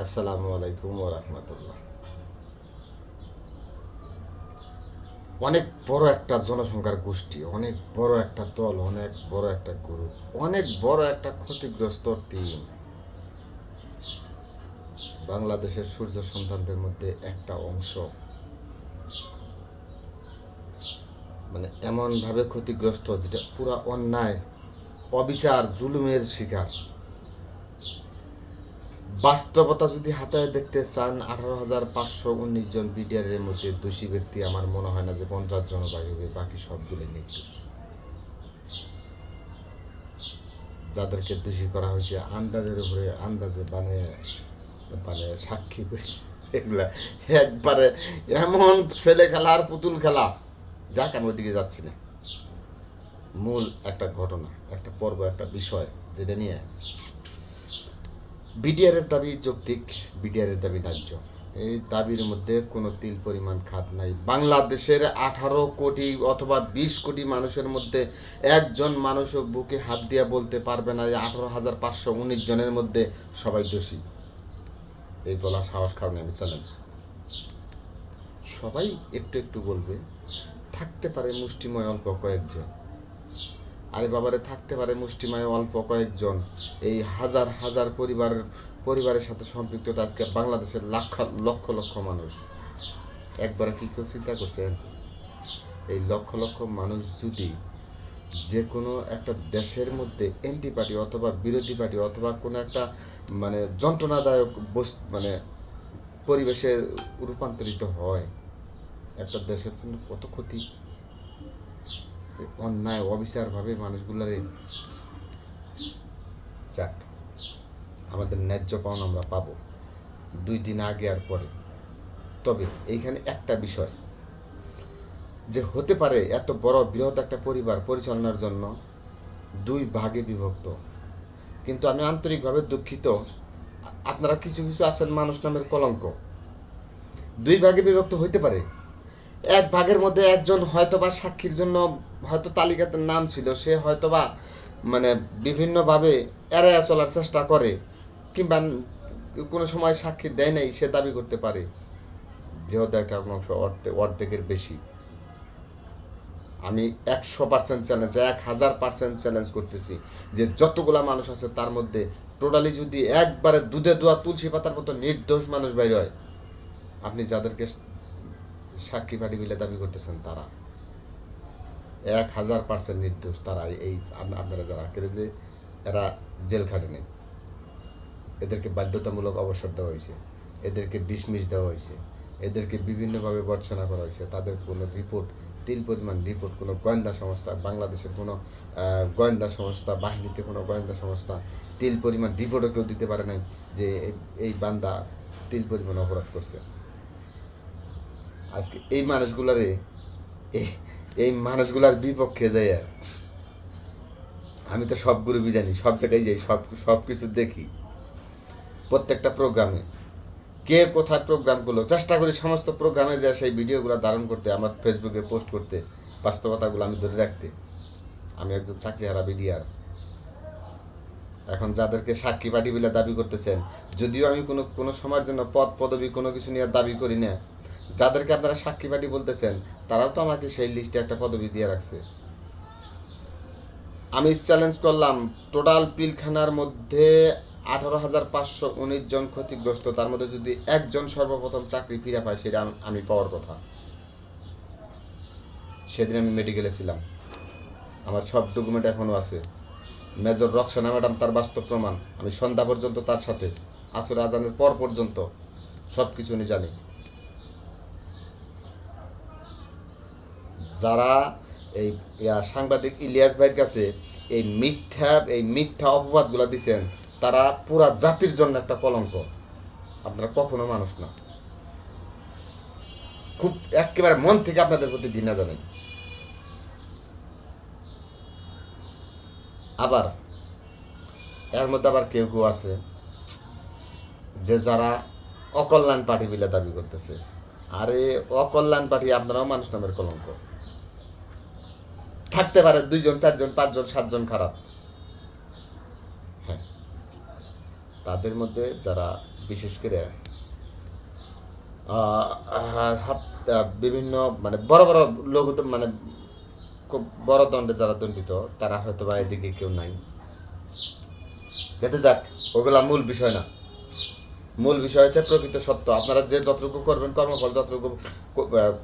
আসসালামু আলাইকুম রহমতুল্লাহ। অনেক বড় একটা জনসংখ্যার গোষ্ঠী, অনেক বড় একটা দল, অনেক বড় একটা গ্রুপ অনেক বড় একটা ক্ষতিগ্রস্ত টিম বাংলাদেশের সূর্য সন্তানদের মধ্যে একটা অংশ। মানে এমনভাবে ক্ষতিগ্রস্ত যেটা পুরা অন্যায়, অবিচার, জুলুমের শিকার। বাস্তবতা যদি হাতায় দেখতে চান, আঠারো হাজার পাঁচশো উনিশ জন বিডিআরের মধ্যে দোষী ব্যক্তি আমার মনে হয় না যে পঞ্চাশ জন বাড়িবে বাকি সবগুলো নির্দোষ। যাদেরকে দোষী করা হয়েছে, আন্দাজের উপরে আন্দাজে মানে মানে সাক্ষী করে এগুলা, একবারে এমন ছেলে খেলা আর পুতুল খেলা যাক আমি ওইদিকে যাচ্ছি না? মূল একটা ঘটনা, একটা পর্ব, একটা বিষয়, যেটা নিয়ে বিডিআরের দাবি যৌক্তিক বিডিআরের দাবি ন্যায্য। এই দাবির মধ্যে কোনো তিল পরিমাণ খাত নাই। বাংলাদেশের আঠারো কোটি অথবা বিশ কোটি মানুষের মধ্যে একজন মানুষও বুকে হাত দিয়ে বলতে পারবে না যে আঠারো হাজার পাঁচশো উনিশ জনের মধ্যে সবাই দোষী। এই বলা সাহস কারণে আমি চ্যালেঞ্জ সবাই একটু একটু বলবে। থাকতে পারে মুষ্টিময় অল্প কয়েকজন। আরে বাবারে, থাকতে পারে মুষ্টিময় অল্প কয়েকজন। এই হাজার হাজার পরিবারের পরিবারের সাথে সম্পৃক্ততা আজকে বাংলাদেশের লাখ, লক্ষ লক্ষ মানুষ। একবারে কি করে চিন্তা করছেন? এই লক্ষ লক্ষ মানুষ যদি যে কোনো একটা দেশের মধ্যে এন্টি পার্টি অথবা বিরোধী পার্টি অথবা কোনো একটা মানে যন্ত্রণাদায়ক বস্তু মানে পরিবেশে রূপান্তরিত হয়, একটা দেশের জন্য কত ক্ষতি? অন্যায় অবিচারভাবে মানুষগুলারে যাক, আমাদের ন্যায্য পাওনা আমরা পাবো। দুই দিন আগে আর পরে। তবে এইখানে একটা বিষয়, যে হতে পারে এত বড় বৃহৎ একটা পরিবার পরিচালনার জন্য দুই ভাগে বিভক্ত। কিন্তু আমি আন্তরিকভাবে দুঃখিত। আপনারা কিছু কিছু আছেন মানুষ নামের কলঙ্ক। দুই ভাগে বিভক্ত হইতে পারে। এক ভাগের মধ্যে একজন হয়তোবা সাক্ষীর জন্য হয়তো তালিকাতে নাম ছিল, সে হয়তোবা মানে বিভিন্নভাবে এড়াইয়া চলার চেষ্টা করে, কিংবা কোনো সময় সাক্ষী দেয় নাই, সে দাবি করতে পারে। বৃহৎ একটা অংশ অর্ধেক অর্ধেকের বেশি। আমি একশো পার্সেন্ট চ্যালেঞ্জ এক হাজার পার্সেন্ট চ্যালেঞ্জ করতেছি যে যতগুলা মানুষ আছে তার মধ্যে টোটালি যদি একবারে দুধে দোয়া তুলসী পাতার মতো নির্দোষ মানুষ বাইর হয়, আপনি যাদেরকে সাক্ষী পাটি মিলে দাবি করতেছেন তারা। এক হাজার পার্সেন্ট নির্দোষ তারা এই আপনারা যারা কেড়ে এরা জেল খাটে নেই এদেরকে বাধ্যতামূলক অবসর দেওয়া হয়েছে। এদেরকে ডিসমিস দেওয়া হয়েছে। এদেরকে বিভিন্নভাবে বর্ষনা করা হয়েছে। তাদের কোনো রিপোর্ট তিল পরিমাণ রিপোর্ট কোনো গোয়েন্দা সংস্থা, বাংলাদেশের কোনো গোয়েন্দা সংস্থা, বাহিনীতে কোনো গোয়েন্দা সংস্থা তিল পরিমাণ রিপোর্টও কেউ দিতে পারে নাই যে এই বান্দা তিল পরিমাণ অপরাধ করছে। আজকে এই মানুষগুলারে, এই মানুষগুলার বিপক্ষে যাই আর। আমি তো সব গ্রুপই জানি, সব জায়গায় যাই, সব সব কিছু দেখি। প্রত্যেকটা প্রোগ্রামে। কে কোথায় প্রোগ্রামগুলো চেষ্টা করি সমস্ত প্রোগ্রামে যা সেই ভিডিওগুলো ধারণ করতে, আমার ফেসবুকে পোস্ট করতে, বাস্তবতাগুলো আমি ধরে রাখতে। আমি একজন চাকরিহারা বিডিআর। এখন যাদেরকে সাক্ষী পাটি বলে দাবি করতেছেন, যদিও আমি কোনো কোনো সময়ের জন্য পদ, পদবি কোনো কিছু নিয়ে দাবি করি না যাদেরকে আপনারা সাক্ষী পাটি বলতেছেন, তারাও তো আমাকে সেই লিস্টে একটা পদবি দিয়ে রাখছে। আমি চ্যালেঞ্জ করলাম টোটাল পিলখানার মধ্যে আঠারো হাজার পাঁচশো উনিশ জন ক্ষতিগ্রস্ত, তার মধ্যে যদি একজন সর্বপ্রথম চাকরি ফিরে পায়, সেটা আমি পাওয়ার কথা। সেদিন আমি মেডিকেলে ছিলাম। আমার সব ডকুমেন্ট এখনও আছে। মেজর রক্সানা ম্যাডাম তার বাস্তব প্রমাণ। আমি সন্ধ্যা পর্যন্ত তার সাথে, আসর আজানের পর পর্যন্ত সব কিছু উনি জানি যারা এই সাংবাদিক ইলিয়াস ভাইয়ের কাছে এই মিথ্যা এই মিথ্যা অপবাদগুলো দিছেন, তারা পুরা জাতির জন্য একটা কলঙ্ক। আপনারা কখনো মানুষ না। খুব একেবারে মন থেকে আপনাদের প্রতি ঘৃণা জানাই। আবার, এর মধ্যে আবার কেউ কেউ আছে যে যারা অকল্যাণ পার্টি বলে দাবি করতেছে। আরে, অকল্যাণ পার্টি আপনারাও মানুষ নামের কলঙ্ক। থাকতে পারে দুইজন চারজন পাঁচজন সাতজন খারাপ। হ্যাঁ। তাদের মধ্যে যারা বিশেষ করে হাত বিভিন্ন মানে বড় বড় লোক মানে খুব বড় দণ্ডে যারা দণ্ডিত তারা হয়তো বা এদিকে কেউ নাই। কিন্তু যাক ওগুলা মূল বিষয় না। মূল বিষয় হচ্ছে প্রকৃত সত্য। আপনারা যে যতটুকু করবেন কর্মফল, যতটুকু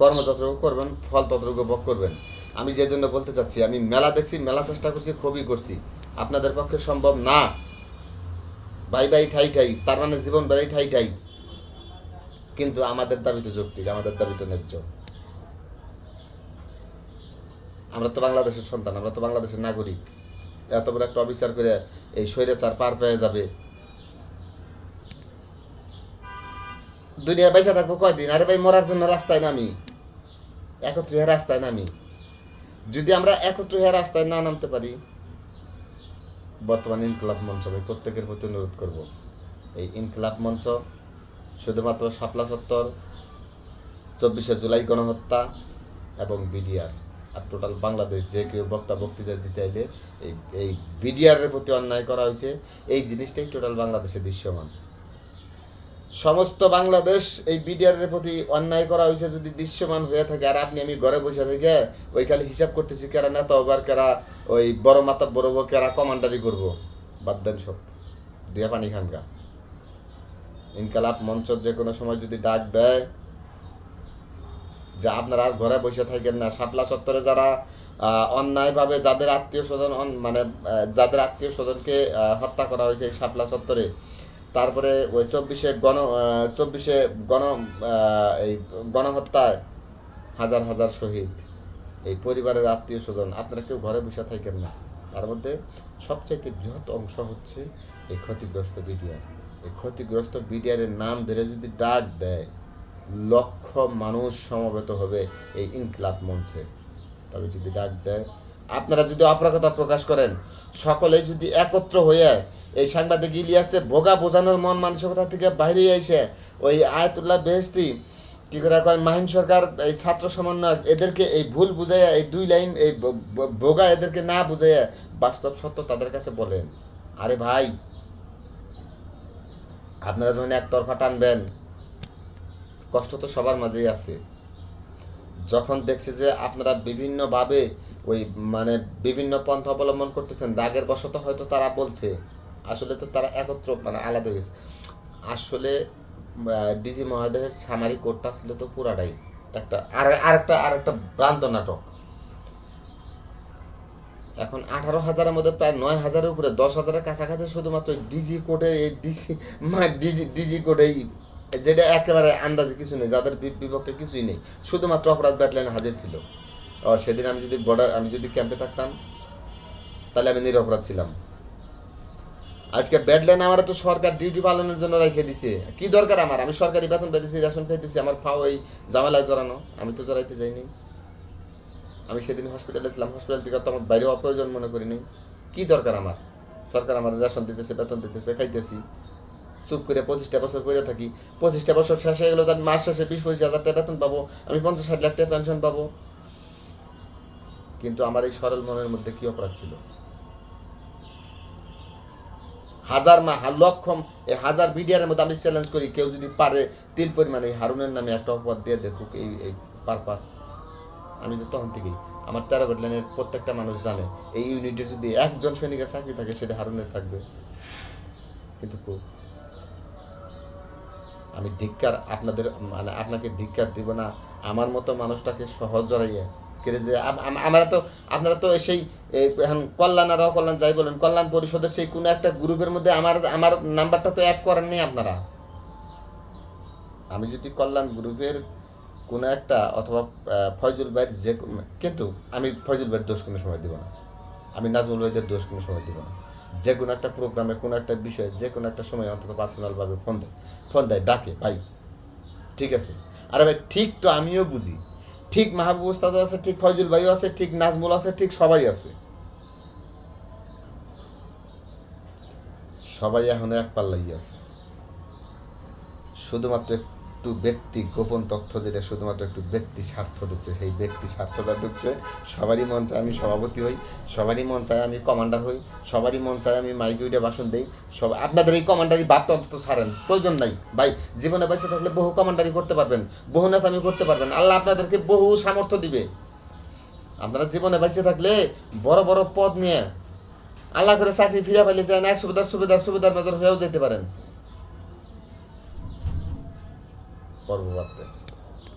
কর্ম যতটুকু করবেন, ফল ততটুকু ভোগ করবেন। আমি যে জন্য বলতে চাচ্ছি, আমি মেলা দেখছি, মেলা চেষ্টা করছি, খুবই করছি। আপনাদের পক্ষে সম্ভব না। বাই বাই, ঠাই ঠাই, তার মানে জীবন বেড়াই ঠাই ঠাই। কিন্তু আমাদের দাবি তো যৌক্তিক, আমাদের দাবি তো ন্যায্য। আমরা তো বাংলাদেশের সন্তান, আমরা তো বাংলাদেশের নাগরিক। এত বড় একটা অফিসার করে এই স্বৈরাচার পার পেয়ে যাবে। দুনিয়া বেঁচে থাকব কয়দিন? আরে ভাই, মরার জন্য রাস্তায় নামি। একত্র হয়ে রাস্তায় নামি। যদি আমরা একত্র হয়ে রাস্তায় না নামতে পারি, বর্তমান ইনকলাব মঞ্চ আমি প্রত্যেকের প্রতি অনুরোধ করব। এই ইনকলাব মঞ্চ শুধুমাত্র শাপলা চত্বর, চব্বিশে জুলাই গণহত্যা এবং বিডিআর, আর টোটাল বাংলাদেশ যে কেউ বক্তা বক্তৃতা দিতে এলে এই এই বিডিআরের প্রতি অন্যায় করা হয়েছে। এই জিনিসটাই টোটাল বাংলাদেশে দৃশ্যমান। সমস্ত বাংলাদেশ এই বিডিআরের প্রতি অন্যায় করা হয়েছে, যদি দৃশ্যমান হয়ে থাকে, আর আপনি আমি ঘরে বসে থেকে ওই খালি হিসাব করতেছি, কেরা নেতা ওবার কেরা ওই বড় মাতা বড় কেরা কমান্ডারি করব। বাদ দেন সব। দুয়া পানি খানকা ইনকালাব মঞ্চ যে কোনো সময় যদি ডাক দেয়, যে আপনারা আর ঘরে বসে থাকেন না, শাপলা চত্বরে যারা অন্যায়ভাবে যাদের আত্মীয় স্বজন মানে যাদের আত্মীয় স্বজনকে হত্যা করা হয়েছে এই শাপলা চত্বরে তারপরে ওই চব্বিশে গণ চব্বিশে গণ এই গণহত্যায় হাজার হাজার শহীদ, এই পরিবারের আত্মীয় স্বজন, আপনারা কেউ ঘরে বসে থাকেন না। তার মধ্যে সবচেয়ে বৃহৎ অংশ হচ্ছে এই ক্ষতিগ্রস্ত বিডিআর এই ক্ষতিগ্রস্ত বিডিআরের নাম ধরে যদি ডাক দেয়, লক্ষ মানুষ সমবেত হবে এই ইনকলাব মঞ্চে। তবে যদি ডাক দেয় আপনারা যদি অপরাগতা প্রকাশ করেন সকলে যদি একত্র হয়ে এই সাংবাদিক ইলিয়াসে ভোগা বোঝানোর মন মানসিকতা থেকে বাইরে এসে ওই আয়তুল্লাহ বেহস্তি কি করে কয়, মাহিন সরকার, এই ছাত্র সমন্বয়ক, এদেরকে এই ভুল বুঝাইয়া, এই দুই লাইন, এই ভোগা এদেরকে না বুঝাইয়া বাস্তব সত্য তাদের কাছে বলেন। আরে ভাই, আপনারা যখন একতরফা টানবেন, কষ্ট তো সবার মাঝেই আছে। যখন দেখছে যে আপনারা বিভিন্নভাবে ওই মানে বিভিন্ন পন্থা অবলম্বন করতেছেন। রাগের বশত হয়তো তারা বলছে, আসলে তো তারা একত্র মানে আলাদা হয়ে গেছে। আসলে ডিজি মহোদয়ের সামারি কোডটা ছিল তো পুরাটাই একটা, আর, আরেকটা আরেকটা ভ্রান্ত নাটক। এখন আঠারো হাজারের মধ্যে প্রায় নয় হাজারের উপরে, দশ হাজারের কাছাকাছি শুধুমাত্র ডিজি কোডে এই ডিজি ডিজি ডিজি কোডেই যেটা একেবারে আন্দাজে কিছু নেই, যাদের বিপক্ষে কিছুই নেই। শুধুমাত্র অপরাধ ব্যাটলাইন হাজির ছিল। সেদিন আমি যদি বর্ডার আমি যদি ক্যাম্পে থাকতাম, তাহলে আমি নিরপরাধ ছিলাম। আজকে ব্যাডলাইন আমার তো সরকার ডিউটি পালনের জন্য রেখে দিছে। কি দরকার আমার? আমি সরকারি বেতন পেতেছি রেশন খাইতেছি, আমার ফাও এই জামালায় জড়ানো। আমি তো জড়াইতে যাইনি। আমি সেদিন হসপিটালে ছিলাম হসপিটাল থেকে তো আমার বাইরে অপ্রয়োজন মনে করিনি। কি দরকার আমার? সরকার আমার রেশন দিতেছে, বেতন দিতেছে, খাইতেছি। চুপ করে পঁচিশটা বছর করে থাকি। পঁচিশটা বছর শেষ হয়ে গেলো, তার মাস শেষে বিশ পঁচিশ হাজার টাকা বেতন পাবো। আমি পঞ্চাশ ষাট লাখ টাকা পেনশন পাবো। কিন্তু আমার এই সরল মনের মধ্যে কি অপরাধ ছিল? হাজার মা লক্ষ এই হাজার বিডিয়ারের মধ্যে আমি চ্যালেঞ্জ করি, কেউ যদি পারে তিল পরিমাণে হারুনের নামে একটা অপবাদ দিয়ে দেখুক এই এই পারপাস আমি তো তখন থেকেই, আমার তেরো ব্যাটলাইনের প্রত্যেকটা মানুষ জানে, এই ইউনিটে যদি একজন সৈনিকের চাকরি থাকে, সেটা হারুনের থাকবে। কিন্তু আমি ধিক্কার আপনাদের মানে আপনাকে ধিক্কার দিব না, আমার মতো মানুষটাকে সহজ জড়াইয়ে যে, আম- আম- আমরা তো, আপনারা তো সেই এখন কল্যাণ আর অকল্যাণ যাই বলেন, কল্যাণ পরিষদের সেই কোনো একটা গ্রুপের মধ্যে আমার আমার নাম্বারটা তো অ্যাড করেননি আপনারা। আমি যদি কল্যাণ গ্রুপের কোনো একটা অথবা ফয়জুল ভাইয়ের যে কিন্তু আমি ফয়জুল ভাইয়ের দোষ কোনো সময় দিব না। আমি নাজমুল ভাইদের দোষ কোনো সময় দিব না। যে কোনো একটা প্রোগ্রামে কোনো একটা বিষয়ে, যে কোনো একটা সময় অন্তত পার্সোনালভাবে ফোন দেয় ফোন দেয়, ডাকে, ভাই, ঠিক আছে? আরে ভাই, ঠিক তো আমিও বুঝি। ঠিক মাহবুব উস্তাদ আছে, ঠিক ফয়জুল ভাইও আছে, ঠিক নাজমুল আছে, ঠিক সবাই আছে। সবাই এখন এক পাল্লাই আছে। শুধুমাত্র একটু ব্যক্তি, গোপন তথ্য যেটা শুধুমাত্র একটু ব্যক্তি স্বার্থ ঢুকছে, সেই ব্যক্তি স্বার্থটা ঢুকছে, সবারই মন চায় আমি সভাপতি হই, সবারই মন চায় আমি কমান্ডার হই, সবারই মন চায় আমি মাইক উইডে ভাষণ দিই, সব আপনাদের এই কমান্ডারি বাপটা অন্তত ছাড়েন, প্রয়োজন নাই। ভাই, জীবনে বেঁচে থাকলে বহু কমান্ডারি করতে পারবেন, বহু নেতামি করতে পারবেন, আল্লাহ আপনাদেরকে বহু সামর্থ্য দিবে। আপনারা জীবনে বেঁচে থাকলে বড় বড় পদ নিয়ে আল্লাহ করে চাকরি ফিরে পাইলে চান এক সুবিধার সুবিধার সুবিধার মেজর হয়েও যেতে পারেন। পর্ব